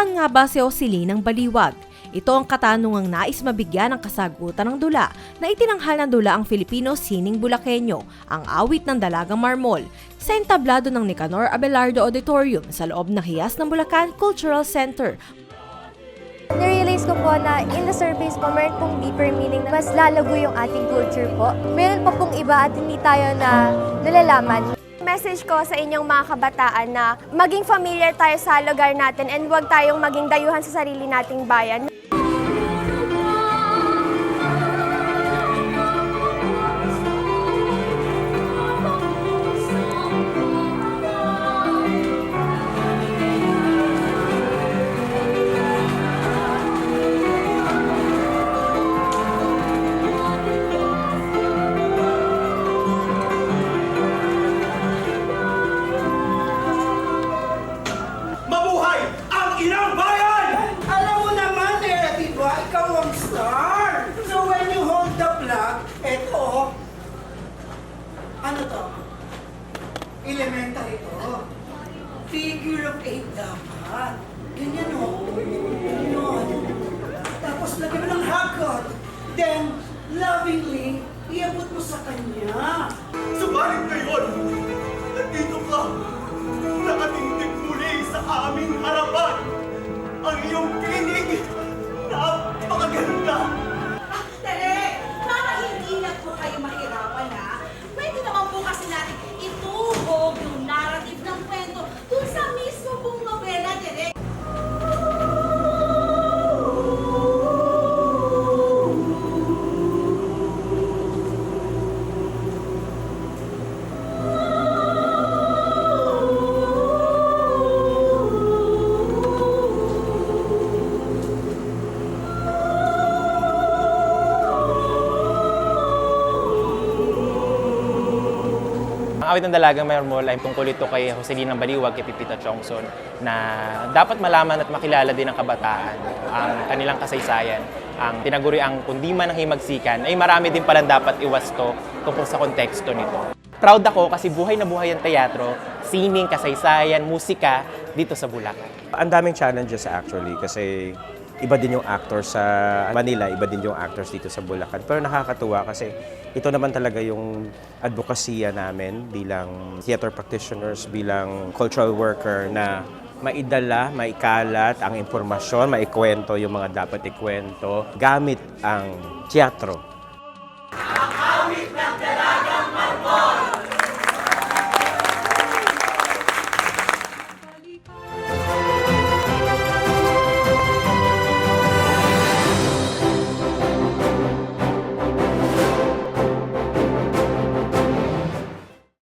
Nasaan nga ba si Osili ng Baliwag? Ito ang katanungang nais mabigyan ng kasagutan ng dula na itinanghal ng dula ang Filipino Sining Bulakenyo, ang awit ng Dalagang Marmol, sa entablado ng Nicanor Abelardo Auditorium sa loob ng Hiyas ng Bulacan Cultural Center. Na-realize ko po na in the surface po, meron pong deeper meaning na mas lalago yung ating culture po. Meron pa pong iba at hindi tayo na nalalaman. Message ko sa inyong mga kabataan na maging familiar tayo sa lugar natin and huwag tayong maging dayuhan sa sarili nating bayan. To? Elementary to. Figure of eight dapat. Ganyan o. Yun. Tapos lagyan mo ng hagot. Then, lovingly, iabot mo sa kanya. Subalit ngayon, nandito ka, nakatindig muli sa aming harapan. Ang iyong tinig, napakaganda. Ah, awit ng Dalagang Marmol ay tungkol ito kay Joselina Baliwag, kay Pipita Chongson, na dapat malaman at makilala din ng kabataan ang kanilang kasaysayan. Ang tinaguri ang kundi man ang himagsikan, ay marami din palang dapat iwasto tungkol sa konteksto nito. Proud ako kasi buhay na buhay ang teatro, sining, kasaysayan, musika dito sa Bulacan. Ang daming challenges actually kasi iba din yung actors sa Manila, iba din yung actors dito sa Bulacan. Pero nakakatuwa kasi ito naman talaga yung advokasya namin bilang theater practitioners, bilang cultural worker na maidala, maikalat ang impormasyon, maikwento yung mga dapat ikwento gamit ang teatro